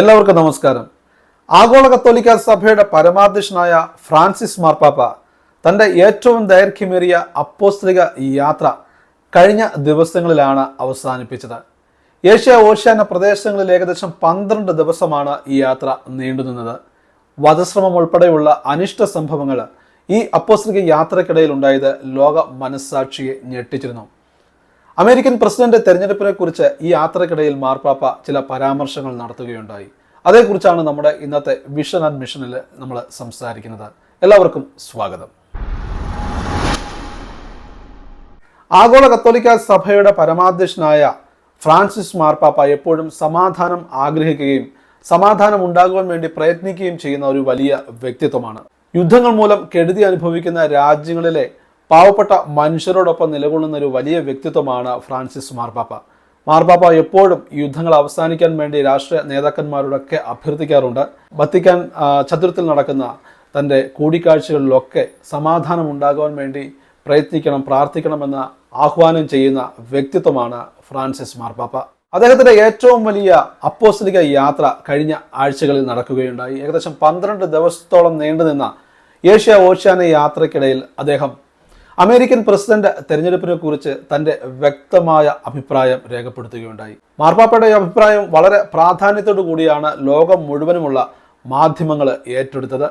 എല്ലാവർക്കും നമസ്കാരം. ആഗോള കത്തോലിക്ക സഭയുടെ പരമാധ്യക്ഷനായ ഫ്രാൻസിസ് മാർപ്പാപ്പ തന്റെ ഏറ്റവും ദൈർഘ്യമേറിയ അപ്പോസ്തലിക യാത്ര കഴിഞ്ഞ ദിവസങ്ങളിലാണ് അവസാനിപ്പിച്ചത്. ഏഷ്യ ഓഷ്യാന പ്രദേശങ്ങളിൽ ഏകദേശം പന്ത്രണ്ട് ദിവസമാണ് ഈ യാത്ര നീണ്ടുനിന്നത് വധശ്രമം ഉൾപ്പെടെയുള്ള അനിഷ്ട സംഭവങ്ങൾ ഈ അപ്പോസ്തലിക യാത്രക്കിടയിൽ ഉണ്ടായത് ലോക മനസ്സാക്ഷിയെ ഞെട്ടിച്ചിരുന്നു. അമേരിക്കൻ പ്രസിഡന്റ് തെരഞ്ഞെടുപ്പിനെ കുറിച്ച് ഈ യാത്രക്കിടയിൽ മാർപ്പാപ്പ ചില പരാമർശങ്ങൾ നടത്തുകയുണ്ടായി. അതേക്കുറിച്ചാണ് നമ്മുടെ ഇന്നത്തെ വിഷൻ ആൻഡ് മിഷനിൽ നമ്മൾ സംസാരിക്കുന്നത്. എല്ലാവർക്കും സ്വാഗതം. ആഗോള കത്തോലിക്ക സഭയുടെ പരമാധ്യക്ഷനായ ഫ്രാൻസിസ് മാർപ്പാപ്പ എപ്പോഴും സമാധാനം ആഗ്രഹിക്കുകയും സമാധാനം ഉണ്ടാകുവാൻ വേണ്ടി പ്രയത്നിക്കുകയും ചെയ്യുന്ന ഒരു വലിയ വ്യക്തിത്വമാണ്. യുദ്ധങ്ങൾ മൂലം കെടുതി അനുഭവിക്കുന്ന രാജ്യങ്ങളിലെ പാവപ്പെട്ട മനുഷ്യരോടൊപ്പം നിലകൊള്ളുന്ന ഒരു വലിയ വ്യക്തിത്വമാണ് ഫ്രാൻസിസ് മാർപ്പാപ്പ മാർപ്പാപ്പ എപ്പോഴും യുദ്ധങ്ങൾ അവസാനിക്കാൻ വേണ്ടി രാഷ്ട്രീയ നേതാക്കന്മാരോടൊക്കെ അഭ്യർത്ഥിക്കാറുണ്ട്. വത്തിക്കാൻ ചതുരത്തിൽ നടക്കുന്ന തന്റെ കൂടിക്കാഴ്ചകളിലൊക്കെ സമാധാനം ഉണ്ടാകുവാൻ വേണ്ടി പ്രയത്നിക്കണം പ്രാർത്ഥിക്കണമെന്ന ആഹ്വാനം ചെയ്യുന്ന വ്യക്തിത്വമാണ് ഫ്രാൻസിസ് മാർപ്പാപ്പ അദ്ദേഹത്തിന്റെ ഏറ്റവും വലിയ അപ്പോസ്തലിക യാത്ര കഴിഞ്ഞ ആഴ്ചകളിൽ നടക്കുകയുണ്ടായി. ഏകദേശം പന്ത്രണ്ട് ദിവസത്തോളം നീണ്ടുനിന്ന ഏഷ്യ ഓഷ്യാന യാത്രക്കിടയിൽ അദ്ദേഹം അമേരിക്കൻ പ്രസിഡന്റ് തെരഞ്ഞെടുപ്പിനെ കുറിച്ച് തന്റെ വ്യക്തമായ അഭിപ്രായം രേഖപ്പെടുത്തുകയുണ്ടായി. മാർപ്പാപ്പയുടെ അഭിപ്രായം വളരെ പ്രാധാന്യത്തോടു കൂടിയാണ് ലോകം മുഴുവനുമുള്ള മാധ്യമങ്ങൾ ഏറ്റെടുത്തത്.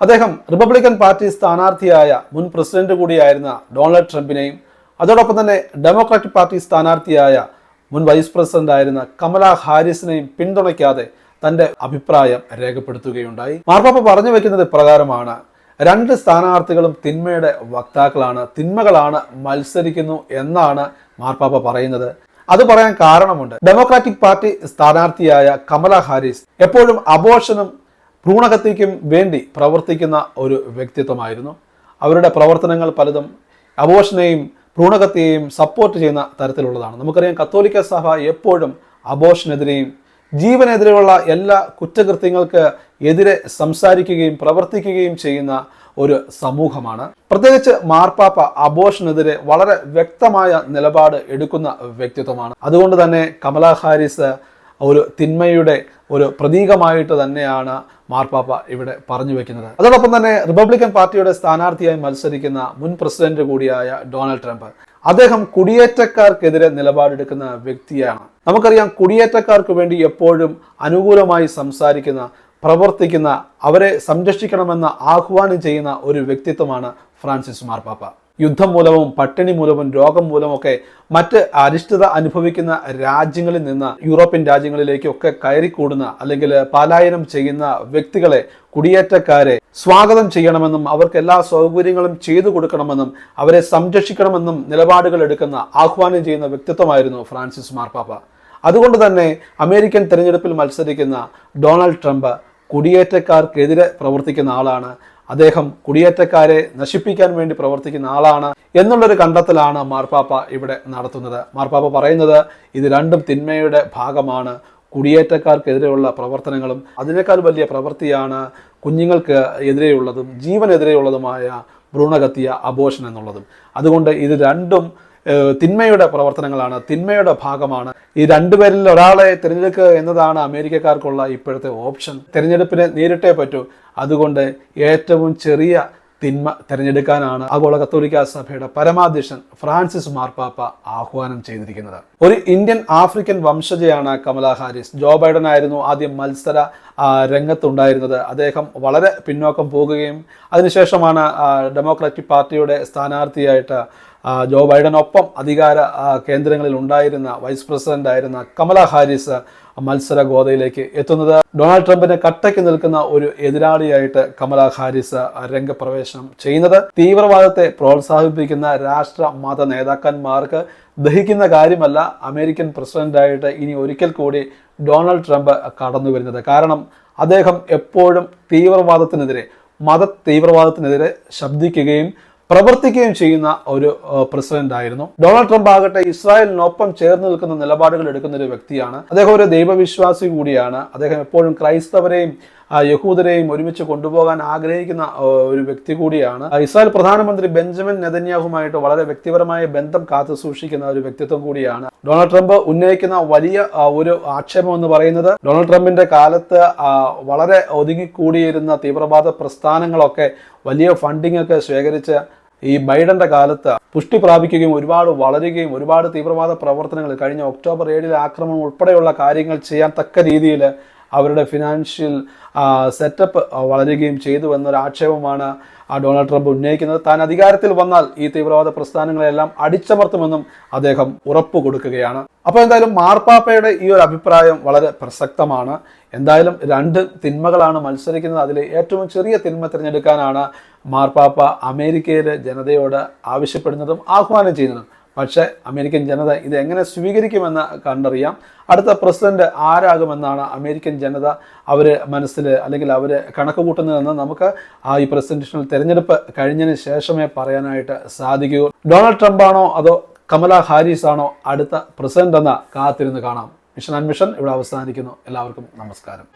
അദ്ദേഹം റിപ്പബ്ലിക്കൻ പാർട്ടി സ്ഥാനാർത്ഥിയായ മുൻ പ്രസിഡന്റ് കൂടിയായിരുന്ന ഡൊണാൾഡ് ട്രംപിനെയും അതോടൊപ്പം തന്നെ ഡെമോക്രാറ്റിക് പാർട്ടി സ്ഥാനാർത്ഥിയായ മുൻ വൈസ് പ്രസിഡന്റ് ആയിരുന്ന കമല ഹാരിസിനെയും പിന്തുണയ്ക്കാതെ തന്റെ അഭിപ്രായം രേഖപ്പെടുത്തുകയുണ്ടായി. മാർപ്പാപ്പ പറഞ്ഞു വെക്കുന്നത് ഇപ്രകാരമാണ് രണ്ട് സ്ഥാനാർത്ഥികളും തിന്മയുടെ വക്താക്കളാണ് തിന്മകളാണ് മത്സരിക്കുന്നു എന്നാണ് മാർപ്പാപ്പ പറയുന്നത്. അത് പറയാൻ കാരണമുണ്ട്. ഡെമോക്രാറ്റിക് പാർട്ടി സ്ഥാനാർത്ഥിയായ കമല ഹാരിസ് എപ്പോഴും അബോഷനും ഭ്രൂണഹത്യയ്ക്കും വേണ്ടി പ്രവർത്തിക്കുന്ന ഒരു വ്യക്തിത്വമായിരുന്നു. അവരുടെ പ്രവർത്തനങ്ങൾ പലതും അബോഷനെയും ഭ്രൂണഹത്യയെയും സപ്പോർട്ട് ചെയ്യുന്ന തരത്തിലുള്ളതാണ്. നമുക്കറിയാം കത്തോലിക്ക സഭ എപ്പോഴും അബോഷനെതിരെയും ജീവനെതിരെയുള്ള എല്ലാ കുറ്റകൃത്യങ്ങൾക്ക് എതിരെ സംസാരിക്കുകയും പ്രവർത്തിക്കുകയും ചെയ്യുന്ന ഒരു സമൂഹമാണ്. പ്രത്യേകിച്ച് മാർപ്പാപ്പ അബോഷനെതിരെ വളരെ വ്യക്തമായ നിലപാട് എടുക്കുന്ന വ്യക്തിത്വമാണ്. അതുകൊണ്ട് തന്നെ കമലാ ഹാരിസ് ഒരു തിന്മയുടെ ഒരു പ്രതീകമായിട്ട് തന്നെയാണ് മാർപ്പാപ്പ ഇവിടെ പറഞ്ഞു വെക്കുന്നത്. അതോടൊപ്പം തന്നെ റിപ്പബ്ലിക്കൻ പാർട്ടിയുടെ സ്ഥാനാർത്ഥിയായി മത്സരിക്കുന്ന മുൻ പ്രസിഡന്റ് കൂടിയായ ഡൊണാൾഡ് ട്രംപ്. അദ്ദേഹം കുടിയേറ്റക്കാർക്കെതിരെ നിലപാടെടുക്കുന്ന വ്യക്തിയാണ്. നമുക്കറിയാം കുടിയേറ്റക്കാർക്ക് വേണ്ടി എപ്പോഴും അനുകൂലമായി സംസാരിക്കുന്ന പ്രവർത്തിക്കുന്ന അവരെ സംരക്ഷിക്കണമെന്ന് ആഹ്വാനം ചെയ്യുന്ന ഒരു വ്യക്തിത്വമാണ് ഫ്രാൻസിസ് മാർപ്പാപ്പ യുദ്ധം മൂലവും പട്ടിണി മൂലവും രോഗം മൂലമൊക്കെ മറ്റ് അരിഷ്ടത അനുഭവിക്കുന്ന രാജ്യങ്ങളിൽ നിന്ന് യൂറോപ്യൻ രാജ്യങ്ങളിലേക്കൊക്കെ കയറിക്കൂടുന്ന അല്ലെങ്കിൽ പലായനം ചെയ്യുന്ന വ്യക്തികളെ കുടിയേറ്റക്കാരെ സ്വാഗതം ചെയ്യണമെന്നും അവർക്ക് എല്ലാ സൗകര്യങ്ങളും ചെയ്തു കൊടുക്കണമെന്നും അവരെ സംരക്ഷിക്കണമെന്നും നിലപാടുകൾ എടുക്കുന്ന ആഹ്വാനം ചെയ്യുന്ന വ്യക്തിത്വമായിരുന്നു ഫ്രാൻസിസ് മാർപ്പാപ്പ അതുകൊണ്ട് തന്നെ അമേരിക്കൻ തെരഞ്ഞെടുപ്പിൽ മത്സരിക്കുന്ന ഡൊണാൾഡ് ട്രംപ് കുടിയേറ്റക്കാർക്കെതിരെ പ്രവർത്തിക്കുന്ന ആളാണ്. അദ്ദേഹം കുടിയേറ്റക്കാരെ നശിപ്പിക്കാൻ വേണ്ടി പ്രവർത്തിക്കുന്ന ആളാണ് എന്നുള്ളൊരു കണ്ടെത്തലാണ് മാർപ്പാപ്പ ഇവിടെ നടത്തുന്നത്. മാർപ്പാപ്പ പറയുന്നത് ഇത് രണ്ടും തിന്മയുടെ ഭാഗമാണ്. കുടിയേറ്റക്കാർക്കെതിരെയുള്ള പ്രവർത്തനങ്ങളും അതിനേക്കാൾ വലിയ പ്രവൃത്തിയാണ് കുഞ്ഞുങ്ങൾക്ക് എതിരെയുള്ളതും ജീവനെതിരെയുള്ളതുമായ ഭ്രൂണകത്തിയ അബോഷൻ എന്നുള്ളതും. അതുകൊണ്ട് ഇത് രണ്ടും തിന്മയുടെ പ്രവർത്തനങ്ങളാണ് തിന്മയുടെ ഭാഗമാണ്. ഈ രണ്ടുപേരിൽ ഒരാളെ തിരഞ്ഞെടുക്കുക എന്നതാണ് അമേരിക്കക്കാർക്കുള്ള ഇപ്പോഴത്തെ ഓപ്ഷൻ. തിരഞ്ഞെടുപ്പിനെ നേരിട്ടേ പറ്റൂ. അതുകൊണ്ട് ഏറ്റവും ചെറിയ തിന്മ തിരഞ്ഞെടുക്കാനാണ് ആഗോള കത്തോലിക്ക സഭയുടെ പരമാധ്യക്ഷൻ ഫ്രാൻസിസ് മാർപ്പാപ്പ ആഹ്വാനം ചെയ്തിരിക്കുന്നത്. ഒരു ഇന്ത്യൻ ആഫ്രിക്കൻ വംശജയാണ് കമല ഹാരിസ്. ജോ ബൈഡൻ ആയിരുന്നു ആദ്യം മത്സര രംഗത്തുണ്ടായിരുന്നത്. അദ്ദേഹം വളരെ പിന്നോക്കം പോകുകയും അതിനുശേഷമാണ് ഡെമോക്രാറ്റിക് പാർട്ടിയുടെ സ്ഥാനാർത്ഥിയായിട്ട് ജോ ബൈഡനൊപ്പം അധികാര കേന്ദ്രങ്ങളിൽ ഉണ്ടായിരുന്ന വൈസ് പ്രസിഡന്റ് ആയിരുന്ന കമല ഹാരിസ് മത്സര ഗോതയിലേക്ക് എത്തുന്നത്. ഡൊണാൾഡ് ട്രംപിനെ കട്ടയ്ക്ക് നിൽക്കുന്ന ഒരു എതിരാളിയായിട്ട് കമല ഹാരിസ് രംഗപ്രവേശനം ചെയ്യുന്നത്. തീവ്രവാദത്തെ പ്രോത്സാഹിപ്പിക്കുന്ന രാഷ്ട്ര മത നേതാക്കന്മാർക്ക് ദഹിക്കുന്ന കാര്യമല്ല അമേരിക്കൻ പ്രസിഡന്റായിട്ട് ഇനി ഒരിക്കൽ കൂടി ഡൊണാൾഡ് ട്രംപ് കടന്നു വരുന്നത്. കാരണം അദ്ദേഹം എപ്പോഴും തീവ്രവാദത്തിനെതിരെ മത തീവ്രവാദത്തിനെതിരെ ശബ്ദിക്കുകയും പ്രവർത്തിക്കുകയും ചെയ്യുന്ന ഒരു പ്രസിഡന്റ് ആയിരുന്നു. ഡൊണാൾഡ് ട്രംപ് ആകട്ടെ ഇസ്രായേലിനൊപ്പം ചേർന്ന് നിൽക്കുന്ന നിലപാടുകൾ എടുക്കുന്ന ഒരു വ്യക്തിയാണ്. അദ്ദേഹം ഒരു ദൈവവിശ്വാസി കൂടിയാണ്. അദ്ദേഹം എപ്പോഴും ക്രൈസ്തവരെയും യഹൂദരെയും ഒരുമിച്ച് കൊണ്ടുപോകാൻ ആഗ്രഹിക്കുന്ന ഒരു വ്യക്തി കൂടിയാണ്. ഇസ്രായേൽ പ്രധാനമന്ത്രി ബെഞ്ചമിൻ നെതന്യാഹുമായിട്ട് വളരെ വ്യക്തിപരമായ ബന്ധം കാത്തു സൂക്ഷിക്കുന്ന ഒരു വ്യക്തിത്വം കൂടിയാണ്. ഡൊണാൾഡ് ട്രംപ് ഉന്നയിക്കുന്ന വലിയ ഒരു ആക്ഷേപം എന്ന് പറയുന്നത് ഡൊണാൾഡ് ട്രംപിന്റെ കാലത്ത് വളരെ ഒതുങ്ങിക്കൂടിയിരുന്ന തീവ്രവാദ പ്രസ്ഥാനങ്ങളൊക്കെ വലിയ ഫണ്ടിംഗ് ഒക്കെ ശേഖരിച്ച് ഈ ബൈഡന്റെ കാലത്ത് പുഷ്ടി പ്രാപിക്കുകയും ഒരുപാട് വളരുകയും ഒരുപാട് തീവ്രവാദ പ്രവർത്തനങ്ങൾ കഴിഞ്ഞ ഒക്ടോബർ ഏഴിലെ ആക്രമണം ഉൾപ്പെടെയുള്ള കാര്യങ്ങൾ ചെയ്യാൻ തക്ക രീതിയിൽ അവരുടെ ഫിനാൻഷ്യൽ സെറ്റപ്പ് വളരുകയും ചെയ്തു എന്നൊരു ആക്ഷേപമാണ് ഡൊണാൾഡ് ട്രംപ് ഉന്നയിക്കുന്നത്. താൻ അധികാരത്തിൽ വന്നാൽ ഈ തീവ്രവാദ പ്രസ്ഥാനങ്ങളെല്ലാം അടിച്ചമർത്തുമെന്നും അദ്ദേഹം ഉറപ്പ് കൊടുക്കുകയാണ്. അപ്പോൾ എന്തായാലും മാർപ്പാപ്പയുടെ ഈ ഒരു അഭിപ്രായം വളരെ പ്രസക്തമാണ്. എന്തായാലും രണ്ട് തിന്മകളാണ് മത്സരിക്കുന്നത്. അതിലെ ഏറ്റവും ചെറിയ തിന്മ തിരഞ്ഞെടുക്കാനാണ് മാർപ്പാപ്പ അമേരിക്കയിലെ ജനതയോട് ആവശ്യപ്പെടുന്നതും ആഹ്വാനം ചെയ്യുന്നതും. പക്ഷേ അമേരിക്കൻ ജനത ഇത് എങ്ങനെ സ്വീകരിക്കുമെന്ന് കണ്ടറിയാം. അടുത്ത പ്രസിഡന്റ് ആരാകുമെന്നാണ് അമേരിക്കൻ ജനത അവർ മനസ്സിൽ അല്ലെങ്കിൽ അവർ കണക്ക് കൂട്ടുന്നതെന്ന് നമുക്ക് ആ ഈ പ്രസിഡൻഷ്യൽ തെരഞ്ഞെടുപ്പ് കഴിഞ്ഞതിന് ശേഷമേ പറയാനായിട്ട് സാധിക്കൂ. ഡൊണാൾഡ് ട്രംപാണോ അതോ കമല ഹാരിസ് ആണോ അടുത്ത പ്രസിഡന്റ് എന്ന കാത്തിരുന്ന് കാണാം. മിഷൻ അൻമിഷൻ ഇവിടെ അവസാനിക്കുന്നു. എല്ലാവർക്കും നമസ്കാരം.